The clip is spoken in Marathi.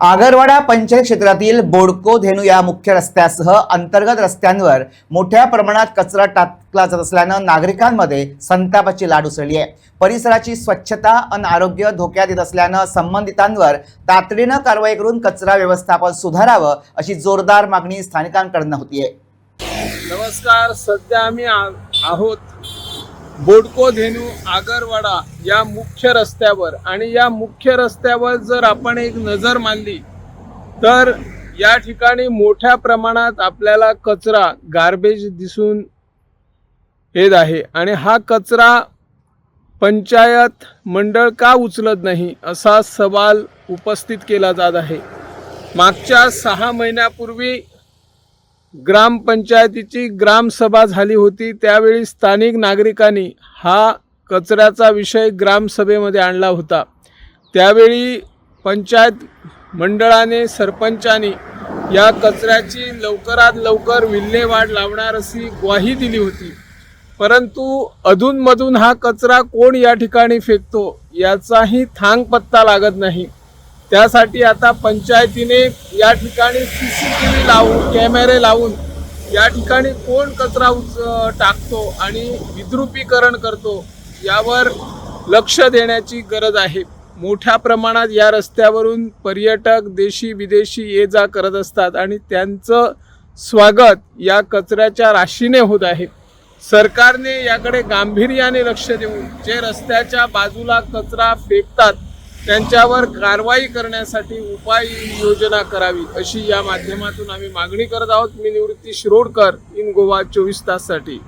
आगरवाडा पंचायत क्षेत्रातील बोडको धेनू या मुख्य रस्त्यासह अंतर्गत रस्त्यांवर मोठ्या प्रमाणात कचरा टाकला जात असल्यानं नागरिकांमध्ये संतापाची लाट उसळली आहे. परिसराची स्वच्छता आणि आरोग्य धोक्यात येत असल्यानं संबंधितांवर तातडीनं कारवाई करून कचरा व्यवस्थापन सुधारावं अशी जोरदार मागणी स्थानिकांकडनं होतीये. नमस्कार सध्या आम्ही आ- आहोत बोडको धेनू आगरवाडा या मुख्य रस्त्यावर आणि या मुख्य रस्त्यावर जर आपण एक नजर मानली तर या ठिकाणी मोठ्या प्रमाणात आपल्याला कचरा गार्बेज दिसून येत आहे. आणि हा कचरा पंचायत मंडळ का उचलत नाही असा सवाल उपस्थित केला जात आहे. मागच्या सहा महिन्यापूर्वी ग्रामपंचायतीची ग्रामसभा झाली होती. त्यावेळी स्थानिक नागरिकांनी हा कचऱ्याचा विषय ग्रामसभेमध्ये आणला होता. त्यावेळी पंचायत मंडळाने सरपंचाने या कचऱ्याची लवकरात लवकर विल्हेवाट लावणार अशी ग्वाही दिली होती. परंतु अधूनमधून हा कचरा कोण या ठिकाणी फेकतो याचाही थांग पत्ता लागत नाही. त्यासाठी आता पंचायतीने या ठिकाणी सी सी टी व्ही लावून कॅमेरे लावून या ठिकाणी कोण कचरा उच टाकतो आणि विद्रुपीकरण करतो यावर लक्ष देण्याची गरज आहे. मोठ्या प्रमाणात या रस्त्यावरून पर्यटक देशी विदेशी ये जा करत असतात आणि त्यांचं स्वागत या कचऱ्याच्या राशीने होत आहे. सरकारने याकडे गांभीर्याने लक्ष देऊन जे रस्त्याच्या बाजूला कचरा फेकतात त्यांच्यावर कारवाई करण्यासाठी उपाय योजना करावी अशी या माध्यमातून आम्ही मागणी करत आहोत. मी निवृत्ती शिरोडकर इन गोवा चोवीस ताससाठी